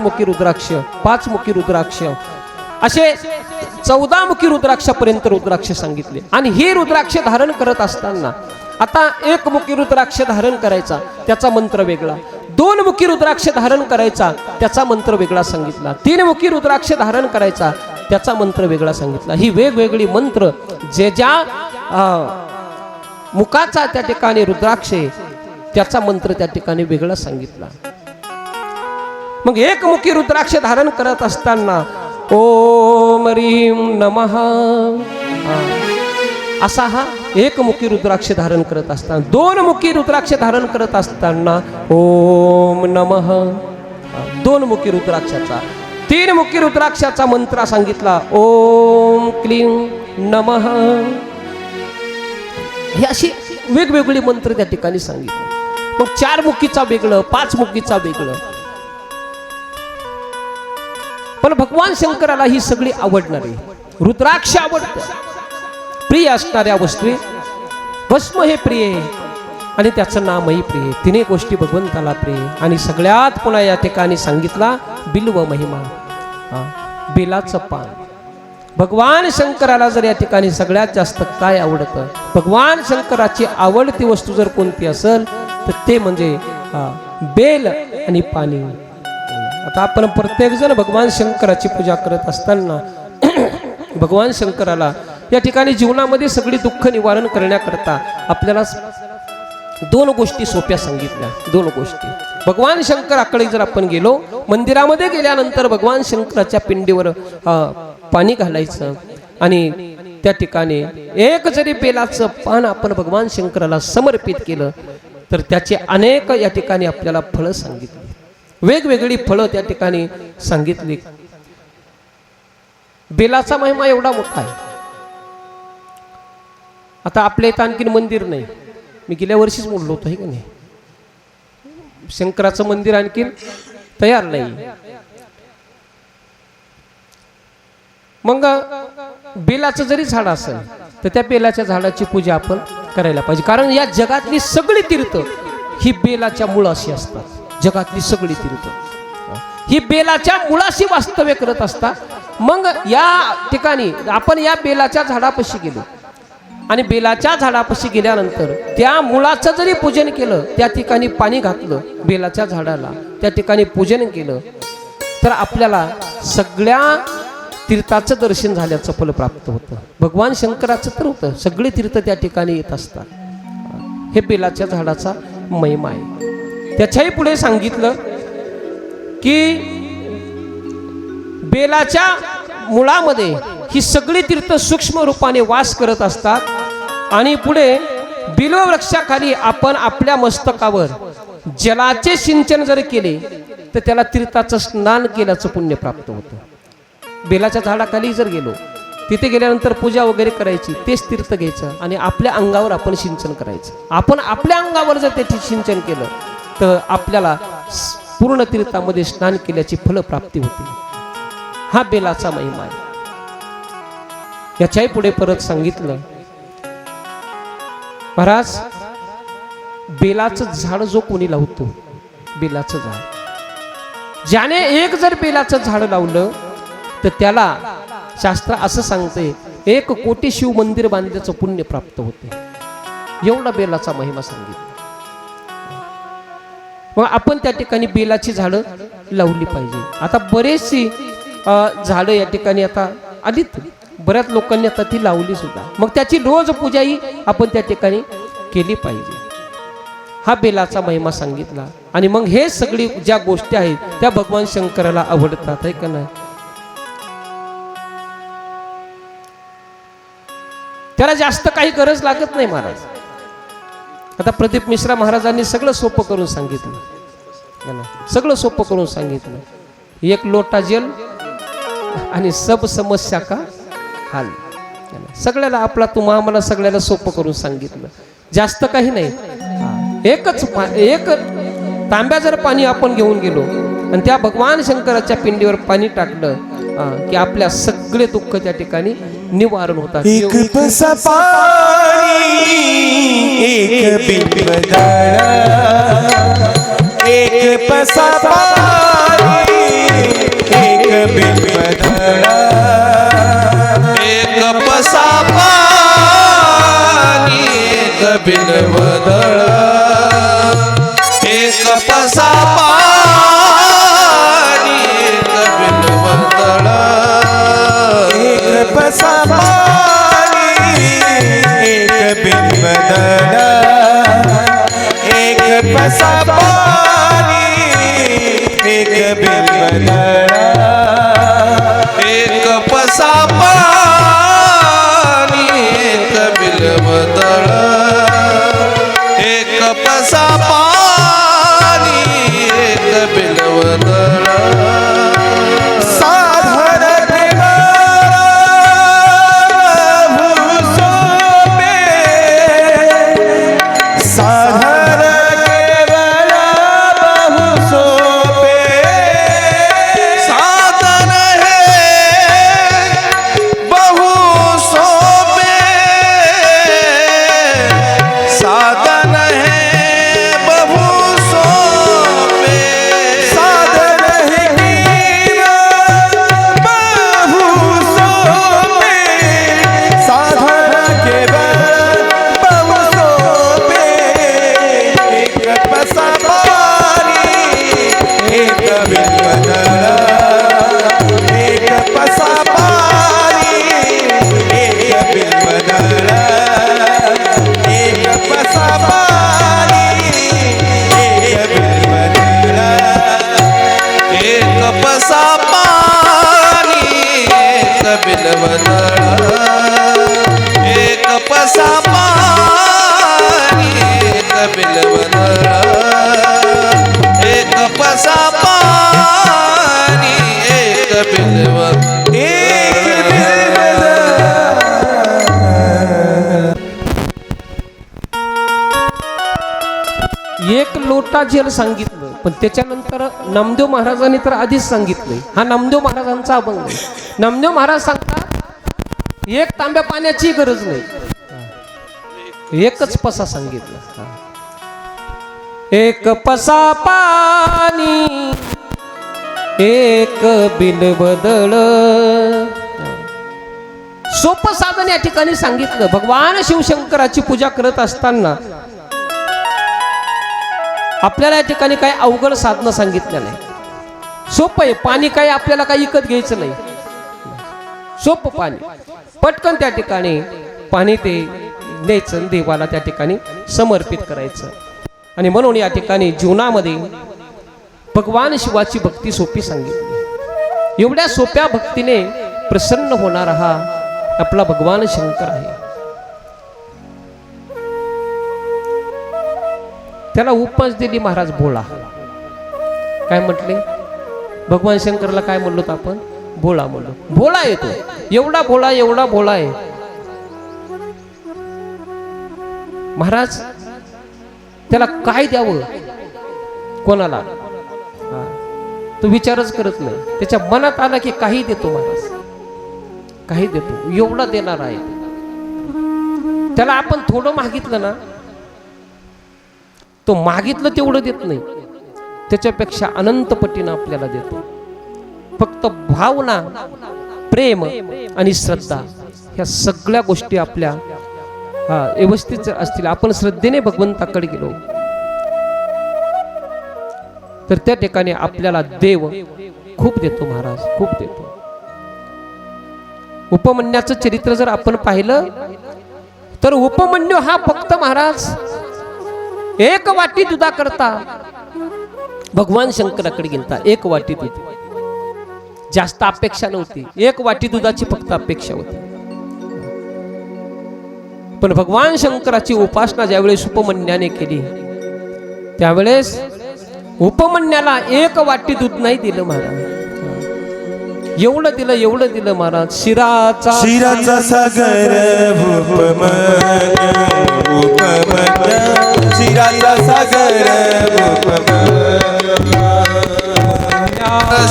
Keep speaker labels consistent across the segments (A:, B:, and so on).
A: मुखी रुद्राक्ष पाच मुखी रुद्राक्ष. असे चौदा मुखी रुद्राक्षापर्यंत रुद्राक्ष सांगितले. आणि हे रुद्राक्ष धारण करत असताना आता एक मुखी रुद्राक्ष धारण करायचा त्याचा मंत्र वेगळा. दोन मुखी रुद्राक्ष धारण करायचा त्याचा मंत्र वेगळा सांगितला. तीन मुखी रुद्राक्ष धारण करायचा त्याचा मंत्र वेगळा सांगितला. ही वेगवेगळी मंत्र जे ज्या मुखाचा त्या ठिकाणी रुद्राक्ष त्याचा मंत्र त्या ठिकाणी वेगळा सांगितला. मग एकमुखी रुद्राक्ष धारण करत असताना ओम रीम नमः. असा हा एकमुखी रुद्राक्ष धारण करत असताना दोन मुखी रुद्राक्ष धारण करत असताना ओम नमः. दोन मुखी रुद्राक्षाचा तीन मुखी रुद्राक्षाचा मंत्र सांगितला ओम क्लीम नमः. हे अशी वेगवेगळी मंत्र त्या ठिकाणी सांगितले. मग चार मुखीचा वेगळं पाच मुखीचा वेगळं पण भगवान शंकराला ही सगळी आवडणार. आहे रुद्राक्ष आवडत. प्रिय असणाऱ्या वस्तू भस्म हे प्रिय. आणि त्याचं नामही प्रिय. तिने गोष्टी भगवंताला प्रिय. आणि सगळ्यात पुन्हा या ठिकाणी सांगितला बिल्व महिमा. बिलाचं बेलाचं पान. भगवान शंकराला जर या ठिकाणी सगळ्यात जास्त काय आवडतं? भगवान शंकराची आवडती वस्तू जर कोणती असेल तर ते म्हणजे बेल आणि पाणी. आता आपण प्रत्येकजण भगवान शंकराची पूजा करत असताना भगवान शंकराला या ठिकाणी जीवनामध्ये सगळी दुःख निवारण करण्याकरता आपल्याला दोन गोष्टी सोप्या सांगितल्या. दोन गोष्टी. भगवान शंकराकडे जर आपण गेलो मंदिरामध्ये गेल्यानंतर भगवान शंकराच्या पिंडीवर पाणी घालायचं आणि त्या ठिकाणी एक जरी बेलाचं पान आपण भगवान शंकराला समर्पित केलं तर त्याचे अनेक या ठिकाणी आपल्याला फळं सांगितली. वेगवेगळी फळं त्या ठिकाणी सांगितली. बेलाचा महिमा एवढा मोठा आहे. आता आपल्या इथं आणखीन मंदिर नाही. मी गेल्या वर्षीच बोललो होतो हे का नाही? शंकराचं मंदिर आणखीन तयार नाही. मग बेलाचं जरी झाड असेल तर त्या बेलाच्या झाडाची पूजा आपण करायला पाहिजे. कारण या जगातली सगळी तीर्थ ही बेलाच्या मुळाशी असतात. जगातली सगळी तीर्थ. ही बेलाच्या मुळाशी वास्तव्य करत असतात मग या ठिकाणी आपण या बेलाच्या झाडापाशी गेलो. आणि बेलाच्या झाडापाशी गेल्यानंतर त्या मुळाचं जरी पूजन केलं त्या ठिकाणी पाणी घातलं बेलाच्या झाडाला त्या ठिकाणी पूजन केलं तर आपल्याला सगळ्या तीर्थाचं दर्शन झाल्याचं फल प्राप्त होतं. भगवान शंकराचं तर होतं. सगळे तीर्थ त्या ठिकाणी येत असतात. हे बेलाच्या झाडाचा महिमा आहे. त्याच्याही पुढे सांगितलं की बेलाच्या मुळामध्ये ही सगळी तीर्थ सूक्ष्म रूपाने वास करत असतात आणि पुढे बिल्ववृक्षाखाली आपण आपल्या मस्तकावर जलाचे सिंचन जर केले तर त्याला तीर्थाचं स्नान केल्याचं पुण्य प्राप्त होतं. बेलाच्या झाडाखाली जर गेलो तिथे गेल्यानंतर पूजा वगैरे करायची तेच तीर्थ घ्यायचं आणि आपल्या अंगावर आपण सिंचन करायचं. आपण आपल्या अंगावर जर त्याचे सिंचन केलं तर आपल्याला पूर्ण तीर्थामध्ये स्नान केल्याची फलप्राप्ती होते. हा बेलाचा महिमा आहे. याच्याही पुढे परत सांगितलं. महाराज बेलाचं झाड जो कोणी लावतो बेलाचं झाड. ज्याने एक जर बेलाचं झाड लावलं तर त्याला शास्त्र असं सांगते एक कोटी शिव मंदिर बांधल्याचं पुण्य प्राप्त होते. एवढा बेलाचा महिमा सांगितला. मग आपण त्या ठिकाणी बेलाची झाडं लावली पाहिजे. आता बरेचशी झाडं या ठिकाणी आता आलीत. बऱ्याच लोकांनी आता ती लावली सुद्धा. मग त्याची रोज पूजाही आपण त्या ठिकाणी केली पाहिजे. हा बेलाचा महिमा सांगितला. आणि मग हे सगळी ज्या गोष्टी आहेत त्या भगवान शंकराला आवडतात आहे का नाही? त्याला जास्त काही गरज लागत नाही महाराज. आता प्रदीप मिश्रा महाराजांनी सगळं सोपं करून सांगितलं. सगळं सोपं करून सांगितलं. एक लोटा जल आणि सब समस्या का हाल. सगळ्याला आपला तुम्हा आम्हाला सगळ्याला सोपं करून सांगितलं. जास्त काही नाही. एकच पा- एक तांब्या जर पाणी आपण घेऊन गेलो आणि त्या भगवान शंकराच्या पिंडीवर पाणी टाकलं की आपल्या सगळे दुःख त्या ठिकाणी निवारण होतात.
B: एक एक पसा पाणी
C: एक एक
B: एक पसा पाणी एक बिलवन एक एक
A: लोटा जल सांगितलं पण त्याच्यानंतर नामदेव महाराजांनी तर आधीच सांगितलंय. हा नामदेव महाराजांचा अभंग आहे. नामदेव महाराज सांगतात एक तांब्या पाण्याची गरज नाही. एकच पसा सांगितलं. हा. एक पसा पाणी एक बिल बदळ सोप साधन या ठिकाणी सांगितलं. भगवान शिवशंकराची पूजा करत असताना आपल्याला या ठिकाणी काही अवघड साधनं सांगितलं नाही. सोपं आहे. पाणी काही आपल्याला काही विकत घ्यायचं नाही. सोप पाणी. पटकन त्या ठिकाणी पाणी ते न्यायचं देवाला त्या ठिकाणी समर्पित करायचं. आणि म्हणून या ठिकाणी जीवनामध्ये भगवान शिवाची भक्ती सोपी सांगितली. एवढ्या सोप्या भक्तीने प्रसन्न होणारा हा आपला भगवान शंकर आहे. त्याला उपमास दिली महाराज भोळा काय म्हटले? भगवान शंकरला काय म्हणलो आपण? भोळा म्हणलो. भोळा येतो एवढा भोळा एवढा भोळा आहे. महाराज त्याला काय द्यावं? कोणाला? तो विचारच करत नाही. त्याच्या मनात आला की काही देतो महाराज काही देतो. एवढा देणार आहे. त्याला आपण थोडं मागितलं ना तो मागितलं तेवढं देत नाही. त्याच्यापेक्षा अनंत पटीनं आपल्याला देतो. फक्त भावना प्रेम आणि श्रद्धा ह्या सगळ्या गोष्टी आपल्या हा व्यवस्थित जर असतील. आपण श्रद्धेने भगवंताकडे गेलो. तर त्या ठिकाणी आपल्याला देव खूप देतो महाराज खूप देतो. उपमन्याचं चरित्र जर आपण पाहिलं तर उपमन्यू हा फक्त महाराज एक वाटी दुधा करता. भगवान शंकराकडे गेलता एक वाटी दूध. जास्त अपेक्षा नव्हती. एक वाटी दुधाची फक्त अपेक्षा होती. पण भगवान शंकराची उपासना ज्यावेळेस उपमन्याने केली त्यावेळेस उपमन्याला एक वाटी दूध नाही दिलं महाराज. एवढं दिलं एवढं दिलं महाराज. शिराचा
B: शिराचा सागर शिराचा सागर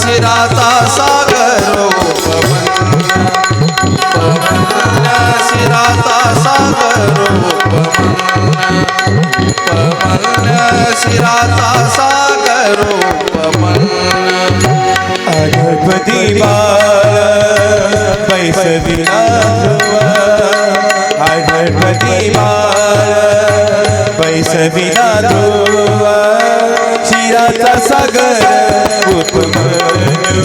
C: शिराचा सागर
B: पैसे दिला गणपती बाळ शिराचा सागर उपमन्यू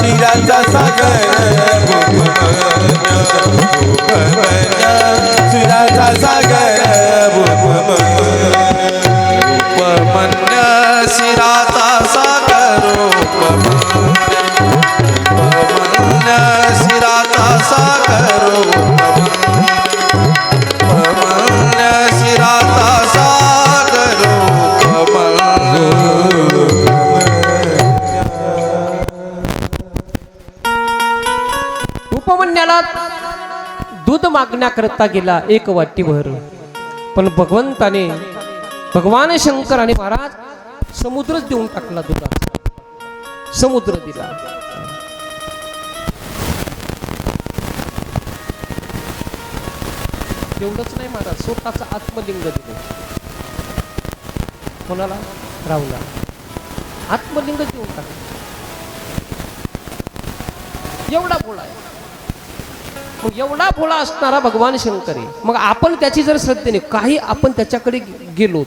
B: शिराचा सागर
A: दूध गेला एक वाटीभर पण भगवंताने भगवान शंकर आणि महाराज समुद्रच देऊन टाकला तुला. समुद्र दिला. एवढंच नाही महाराज स्वतःचा आत्मलिंग दिले. कोणाला? राहुला आत्मलिंग देऊन टाकलं. एवढा भोळा मग एवढा भोळा असणारा भगवान शंकर. आहे मग आपण त्याची जर श्रद्धेने काही आपण त्याच्याकडे गेलो.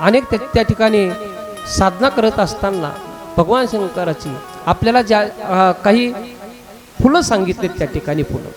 A: अनेक त्या ठिकाणी साधना करत असताना भगवान शंकराची आपल्याला ज्या काही फुलं सांगितलेत त्या ठिकाणी फुलं.